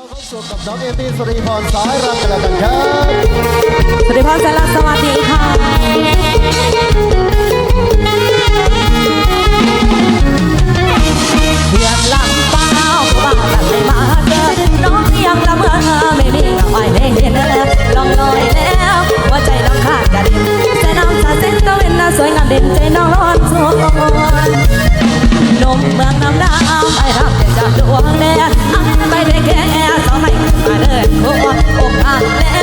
เราเข้าสู่กับน้องเอตี้สุริพรสายรักกันแล้วกันครับสวัสดีพ่อสายรักสวัสดีค่ะ เดือนลำเปล่าก็ว่ากันไม่มาเกินน้องยังละเมอไม่มีเงาไอ้ในเห็นแล้วลองลอยแล้วหัวใจน้องขาดกันแต่น้องจะเส้นก็เป็นหน่าสวยงามเด่นใจน้องร้อนสวนนมเมืองน้ำดาวไอ้รับเป็นจักดวงแดดอันไปได้แค่ ดโอ้อกหักแล้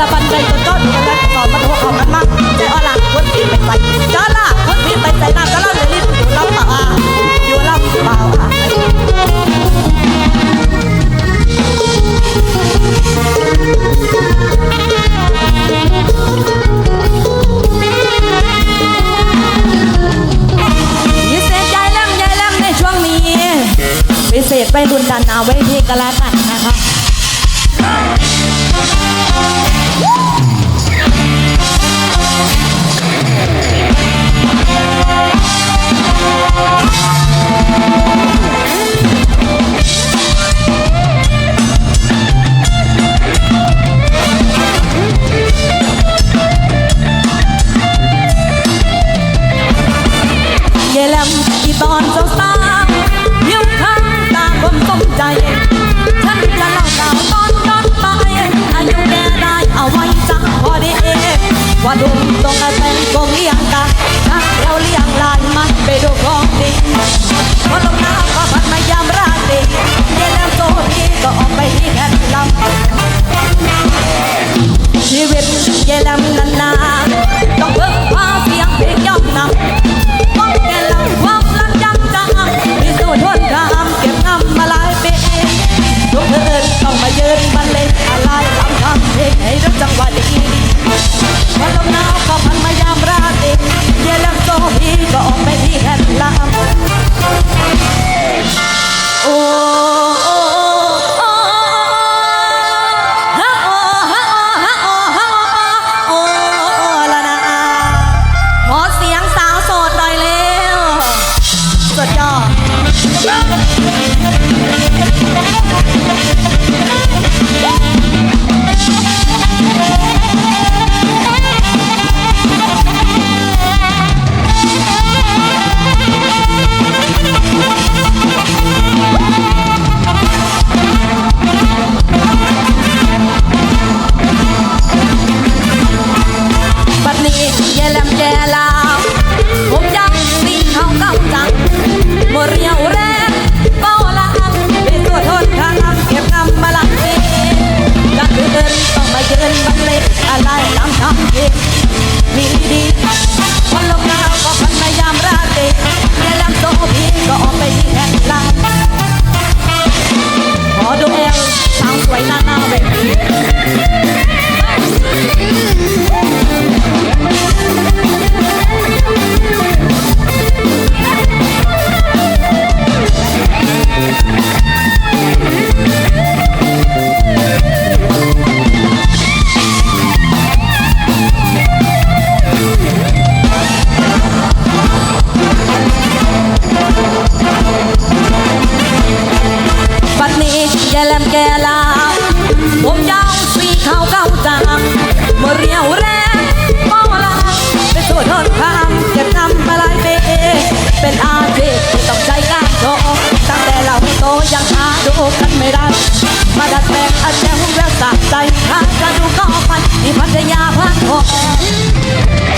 ละบันไดจนก็ดูกันกอนมันหัวเขามันมากใจอ่อนละคนที่ไปใส่จ้าละคนที่ไปใส่น้ำจ้าละเลยรีบอยู่ลำปางอยู่ลำปางพิเศษใจแลมใจแลมในช่วงนี้พิเศษไปรุนดันเอาไว้ที่กระลากันนะคะ she rip. Yeah, I'm not. Goodbye. Thank you. ไม่ได้ มาดัดแปลงอาจจะหุ่นแววสะใจข้าจะดูก็ออกไปที่พัทยาพังทอ